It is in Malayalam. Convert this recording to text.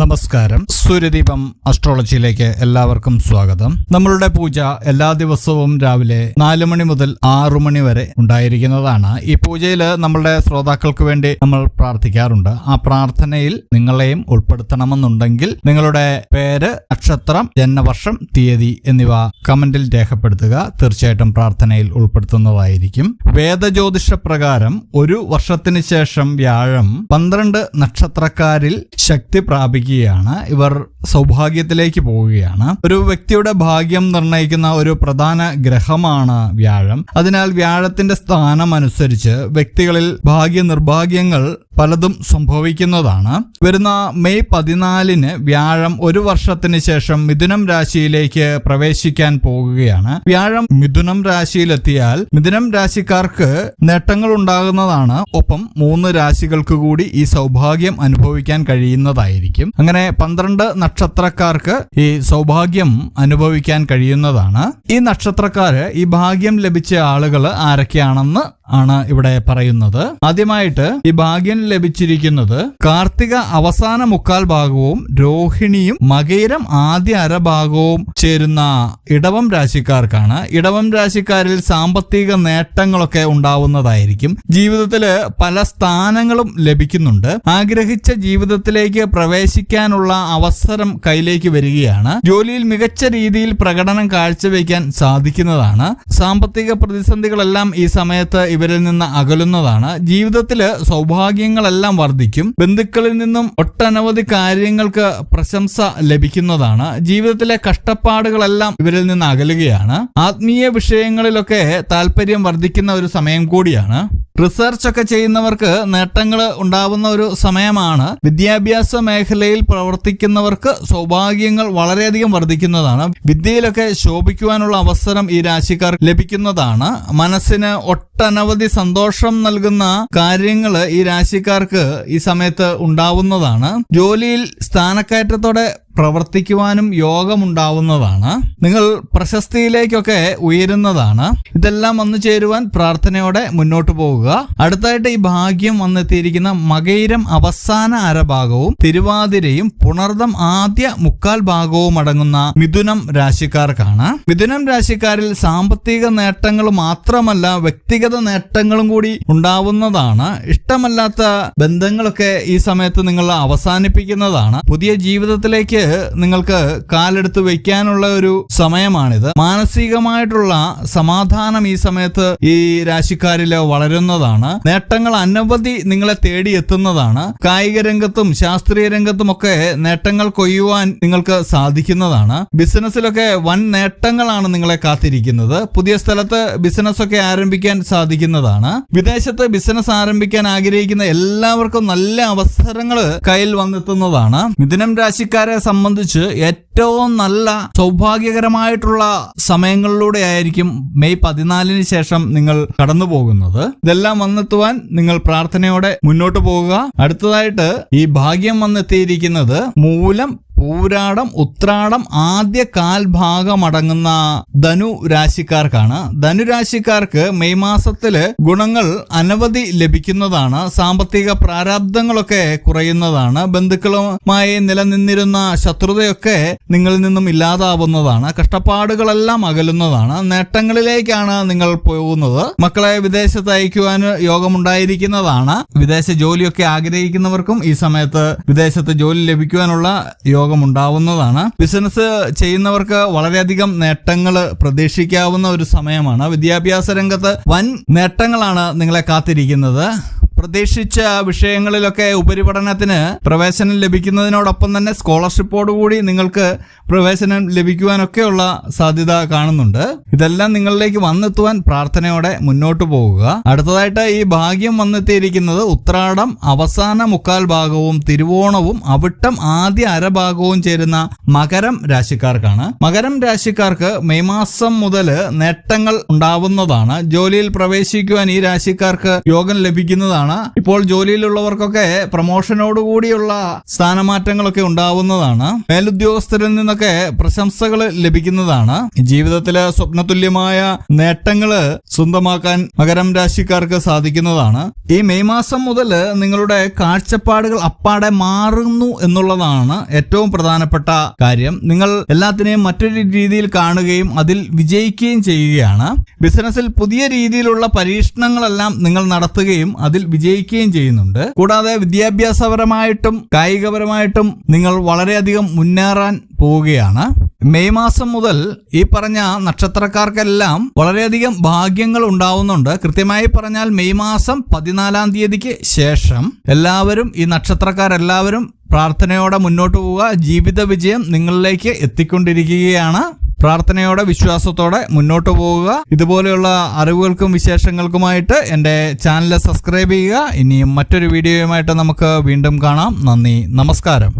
നമസ്കാരം. സൂര്യദീപം അസ്ട്രോളജിയിലേക്ക് എല്ലാവർക്കും സ്വാഗതം. നമ്മളുടെ പൂജ എല്ലാ ദിവസവും രാവിലെ നാല് മണി മുതൽ ആറു മണി വരെ ഉണ്ടായിരിക്കുന്നതാണ്. ഈ പൂജയിൽ നമ്മളുടെ ശ്രോതാക്കൾക്ക് വേണ്ടി നമ്മൾ പ്രാർത്ഥിക്കാറുണ്ട്. ആ പ്രാർത്ഥനയിൽ നിങ്ങളെയും ഉൾപ്പെടുത്തണമെന്നുണ്ടെങ്കിൽ നിങ്ങളുടെ പേര് നക്ഷത്രം ജന്മവർഷം തീയതി എന്നിവ കമന്റിൽ രേഖപ്പെടുത്തുക. തീർച്ചയായിട്ടും പ്രാർത്ഥനയിൽ ഉൾപ്പെടുത്തുന്നതായിരിക്കും. വേദജ്യോതിഷ പ്രകാരം ഒരു വർഷത്തിന് ശേഷം വ്യാഴം പന്ത്രണ്ട് നക്ഷത്രക്കാരിൽ ശക്തി പ്രാപിക്കുകയാണ് ഇവർ സൗഭാഗ്യത്തിലേക്ക് പോവുകയാണ് ഒരു വ്യക്തിയുടെ ഭാഗ്യം നിർണയിക്കുന്ന ഒരു പ്രധാന ഗ്രഹമാണ് വ്യാഴം. അതിനാൽ വ്യാഴത്തിന്റെ സ്ഥാനം അനുസരിച്ച് വ്യക്തികളിൽ ഭാഗ്യ നിർഭാഗ്യങ്ങൾ പലതും സംഭവിക്കുന്നതാണ്. വരുന്ന മെയ് പതിനാലിന് വ്യാഴം ഒരു വർഷത്തിന് ശേഷം മിഥുനം രാശിയിലേക്ക് പ്രവേശിക്കാൻ പോകുകയാണ്. വ്യാഴം മിഥുനം രാശിയിലെത്തിയാൽ മിഥുനം രാശിക്കാർക്ക് നേട്ടങ്ങൾ ഉണ്ടാകുന്നതാണ്. ഒപ്പം മൂന്ന് രാശികൾക്ക് കൂടി ഈ സൗഭാഗ്യം അനുഭവിക്കാൻ കഴിയുന്നതായിരിക്കും. അങ്ങനെ പന്ത്രണ്ട് നക്ഷത്രക്കാർക്ക് ഈ സൗഭാഗ്യം അനുഭവിക്കാൻ കഴിയുന്നതാണ്. ഈ നക്ഷത്രക്കാര് ഈ ഭാഗ്യം ലഭിച്ച ആളുകൾ ആരൊക്കെയാണെന്ന് ആണ് ഇവിടെ പറയുന്നത്. ആദ്യമായിട്ട് ഈ ഭാഗ്യം ലഭിച്ചിരിക്കുന്നത് കാർത്തിക അവസാന മുക്കാൽ ഭാഗവും രോഹിണിയും മകയിരം ആദ്യ അരഭാഗവും ചേരുന്ന ഇടവം രാശിക്കാർക്കാണ്. ഇടവം രാശിക്കാരിൽ സാമ്പത്തിക നേട്ടങ്ങളൊക്കെ ഉണ്ടാവുന്നതായിരിക്കും. ജീവിതത്തിൽ പല സ്ഥാനങ്ങളും ലഭിക്കുന്നുണ്ട്. ആഗ്രഹിച്ച ജീവിതത്തിലേക്ക് പ്രവേശിക്കാനുള്ള അവസരം കയ്യിലേക്ക് വരികയാണ്. ജോലിയിൽ മികച്ച രീതിയിൽ പ്രകടനം കാഴ്ചവെക്കാൻ സാധിക്കുന്നതാണ്. സാമ്പത്തിക പ്രതിസന്ധികളെല്ലാം ഈ സമയത്ത് ഇവരിൽ നിന്ന് അകലുന്നതാണ്. ജീവിതത്തിൽ സൗഭാഗ്യങ്ങളെല്ലാം വർദ്ധിക്കും. ബന്ധുക്കളിൽ നിന്നും ഒട്ടനവധി കാര്യങ്ങൾക്ക് പ്രശംസ ലഭിക്കുന്നതാണ്. ജീവിതത്തിലെ കഷ്ടപ്പാടുകളെല്ലാം ഇവരിൽ നിന്ന് അകലുകയാണ്. ആത്മീയ വിഷയങ്ങളിലൊക്കെ താല്പര്യം വർദ്ധിക്കുന്ന ഒരു സമയം കൂടിയാണ്. റിസർച്ച് ഒക്കെ ചെയ്യുന്നവർക്ക് നേട്ടങ്ങൾ ഉണ്ടാവുന്ന ഒരു സമയമാണ്. വിദ്യാഭ്യാസ മേഖലയിൽ പ്രവർത്തിക്കുന്നവർക്ക് സൗഭാഗ്യങ്ങൾ വളരെയധികം വർദ്ധിക്കുന്നതാണ്. വിദ്യയിലൊക്കെ ശോഭിക്കുവാനുള്ള അവസരം ഈ രാശിക്കാർ ലഭിക്കുന്നതാണ്. മനസ്സിന് ഒട്ടനവധി സന്തോഷം നൽകുന്ന കാര്യങ്ങൾ ഈ രാശിക്കാർക്ക് ഈ സമയത്ത് ഉണ്ടാവുന്നതാണ്. ജോലിയിൽ സ്ഥാനക്കയറ്റത്തോടെ പ്രവർത്തിക്കുവാനും യോഗമുണ്ടാവുന്നതാണ്. നിങ്ങൾ പ്രശസ്തിയിലേക്കൊക്കെ ഉയരുന്നതാണ്. ഇതെല്ലാം വന്നു ചേരുവാൻ പ്രാർത്ഥനയോടെ മുന്നോട്ട് പോവുക. അടുത്തായിട്ട് ഈ ഭാഗ്യം വന്നെത്തിയിരിക്കുന്ന മകയിരം അവസാന അരഭാഗവും തിരുവാതിരയും പുണർദം ആദ്യ മുക്കാൽ ഭാഗവും അടങ്ങുന്ന മിഥുനം രാശിക്കാർക്കാണ്. മിഥുനം രാശിക്കാരിൽ സാമ്പത്തിക നേട്ടങ്ങൾ മാത്രമല്ല വ്യക്തിഗത നേട്ടങ്ങളും കൂടി ഉണ്ടാവുന്നതാണ്. ഇഷ്ടമല്ലാത്ത ബന്ധങ്ങളൊക്കെ ഈ സമയത്ത് നിങ്ങൾ അവസാനിപ്പിക്കുന്നതാണ്. പുതിയ ജീവിതത്തിലേക്ക് നിങ്ങൾക്ക് കാലെടുത്ത് വെക്കാനുള്ള ഒരു സമയമാണിത്. മാനസികമായിട്ടുള്ള സമാധാനം ഈ സമയത്ത് ഈ രാശിക്കാരിൽ വളരുന്നതാണ്. നേട്ടങ്ങൾ അനവധി നിങ്ങളെ തേടിയെത്തുന്നതാണ്. കായിക രംഗത്തും ശാസ്ത്രീയ രംഗത്തും ഒക്കെ നേട്ടങ്ങൾ കൊയ്യുവാൻ നിങ്ങൾക്ക് സാധിക്കുന്നതാണ്. ബിസിനസ്സിലൊക്കെ വൻ നേട്ടങ്ങളാണ് നിങ്ങളെ കാത്തിരിക്കുന്നത്. പുതിയ സ്ഥലത്ത് ബിസിനസ് ഒക്കെ ആരംഭിക്കാൻ സാധിക്കുന്നതാണ്. വിദേശത്ത് ബിസിനസ് ആരംഭിക്കാൻ ആഗ്രഹിക്കുന്ന എല്ലാവർക്കും നല്ല അവസരങ്ങൾ കയ്യിൽ വന്നെത്തുന്നതാണ്. മിഥുനം രാശിക്കാരെ സംബന്ധിച്ച് ഏറ്റവും നല്ല സൗഭാഗ്യകരമായിട്ടുള്ള സമയങ്ങളിലൂടെ ആയിരിക്കും മെയ് പതിനാലിന് ശേഷം നിങ്ങൾ കടന്നു പോകുന്നത് ഇതെല്ലാം വന്നെത്തുവാൻ നിങ്ങൾ പ്രാർത്ഥനയോടെ മുന്നോട്ട് പോകുക. അടുത്തതായിട്ട് ഈ ഭാഗ്യം വന്നെത്തിയിരിക്കുന്നത് മൂലം പൂരാടം ഉത്രാടം ആദ്യ കാൽഭാഗമടങ്ങുന്ന ധനു രാശിക്കാർക്കാണ്. ധനുരാശിക്കാർക്ക് മെയ് മാസത്തിൽ ഗുണങ്ങൾ അനവധി ലഭിക്കുന്നതാണ്. സാമ്പത്തിക പ്രാരാബ്ദങ്ങളൊക്കെ കുറയുന്നതാണ്. ബന്ധുക്കളുമായി നിലനിന്നിരുന്ന ശത്രുതയൊക്കെ നിങ്ങളിൽ നിന്നും ഇല്ലാതാവുന്നതാണ് കഷ്ടപ്പാടുകളെല്ലാം അകലുന്നതാണ് നേട്ടങ്ങളിലേക്കാണ് നിങ്ങൾ പോകുന്നത്. മക്കളെ വിദേശത്ത് അയക്കുവാൻ യോഗമുണ്ടായിരിക്കുന്നതാണ്. വിദേശ ജോലിയൊക്കെ ആഗ്രഹിക്കുന്നവർക്കും ഈ സമയത്ത് വിദേശത്ത് ജോലി ലഭിക്കുവാനുള്ള യോഗമുണ്ടാവുന്നതാണ്. ബിസിനസ് ചെയ്യുന്നവർക്ക് വളരെയധികം നേട്ടങ്ങൾ പ്രതീക്ഷിക്കാവുന്ന ഒരു സമയമാണ്. വിദ്യാഭ്യാസ രംഗത്ത് വൻ നേട്ടങ്ങളാണ് നിങ്ങളെ കാത്തിരിക്കുന്നത്. പ്രതീക്ഷിച്ച വിഷയങ്ങളിലൊക്കെ ഉപരിപഠനത്തിന് പ്രവേശനം ലഭിക്കുന്നതിനോടൊപ്പം തന്നെ സ്കോളർഷിപ്പോടുകൂടി നിങ്ങൾക്ക് പ്രവേശനം ലഭിക്കുവാനൊക്കെയുള്ള സാധ്യത കാണുന്നുണ്ട്. ഇതെല്ലാം നിങ്ങളിലേക്ക് വന്നെത്തുവാൻ പ്രാർത്ഥനയോടെ മുന്നോട്ട് പോകുക. അടുത്തതായിട്ട് ഈ ഭാഗ്യം വന്നെത്തിയിരിക്കുന്നത് ഉത്രാടം അവസാന മുക്കാൽ ഭാഗവും തിരുവോണവും അവിട്ടം ആദ്യ അരഭാഗവും ചേരുന്ന മകരം രാശിക്കാർക്കാണ്. മകരം രാശിക്കാർക്ക് മെയ് മാസം മുതൽ നേട്ടങ്ങൾ ഉണ്ടാവുന്നതാണ്. ജോലിയിൽ പ്രവേശിക്കുവാൻ ഈ രാശിക്കാർക്ക് യോഗം ലഭിക്കുന്നതാണ്. നല്ലതാണ് ഇപ്പോൾ ജോലിയിലുള്ളവർക്കൊക്കെ പ്രൊമോഷനോടുകൂടിയുള്ള സ്ഥാനമാറ്റങ്ങളൊക്കെ ഉണ്ടാവുന്നതാണ്. മേലുദ്യോഗസ്ഥരിൽ നിന്നൊക്കെ പ്രശംസകൾ ലഭിക്കുന്നതാണ്. ജീവിതത്തിലെ സ്വപ്നതുല്യമായ നേട്ടങ്ങൾ സ്വന്തമാക്കാൻ മകരം രാശിക്കാർക്ക് സാധിക്കുന്നതാണ്. ഈ മെയ് മാസം മുതൽ നിങ്ങളുടെ കാഴ്ചപ്പാടുകൾ അപ്പാടെ മാറുന്നു എന്നുള്ളതാണ് ഏറ്റവും പ്രധാനപ്പെട്ട കാര്യം. നിങ്ങൾ എല്ലാത്തിനെയും മറ്റൊരു രീതിയിൽ കാണുകയും അതിൽ വിജയിക്കുകയും ചെയ്യുകയാണ്. ബിസിനസ്സിൽ പുതിയ രീതിയിലുള്ള പരീക്ഷണങ്ങളെല്ലാം നിങ്ങൾ നടത്തുകയും അതിൽ വിജയിക്കുകയും ചെയ്യുന്നുണ്ട്. കൂടാതെ വിദ്യാഭ്യാസപരമായിട്ടും കായികപരമായിട്ടും നിങ്ങൾ വളരെയധികം മുന്നേറാൻ പോവുകയാണ്. മെയ് മാസം മുതൽ ഈ പറഞ്ഞ നക്ഷത്രക്കാർക്കെല്ലാം വളരെയധികം ഭാഗ്യങ്ങൾ ഉണ്ടാവുന്നുണ്ട്. കൃത്യമായി പറഞ്ഞാൽ മെയ് മാസം പതിനാലാം തീയതിക്ക് ശേഷം എല്ലാവരും ഈ നക്ഷത്രക്കാരെല്ലാവരും പ്രാർത്ഥനയോടെ മുന്നോട്ട് പോവുക. ജീവിത വിജയം നിങ്ങളിലേക്ക് എത്തിക്കൊണ്ടിരിക്കുകയാണ്. പ്രാർത്ഥനയോടെ വിശ്വാസത്തോടെ മുന്നോട്ട് പോവുക ഇതുപോലെയുള്ള അറിവുകൾക്കും വിശേഷങ്ങൾക്കുമായിട്ട് എന്റെ ചാനൽ സബ്സ്ക്രൈബ് ചെയ്യുക. ഇനിയും മറ്റൊരു വീഡിയോയുമായിട്ട് നമുക്ക് വീണ്ടും കാണാം. നന്ദി. നമസ്കാരം.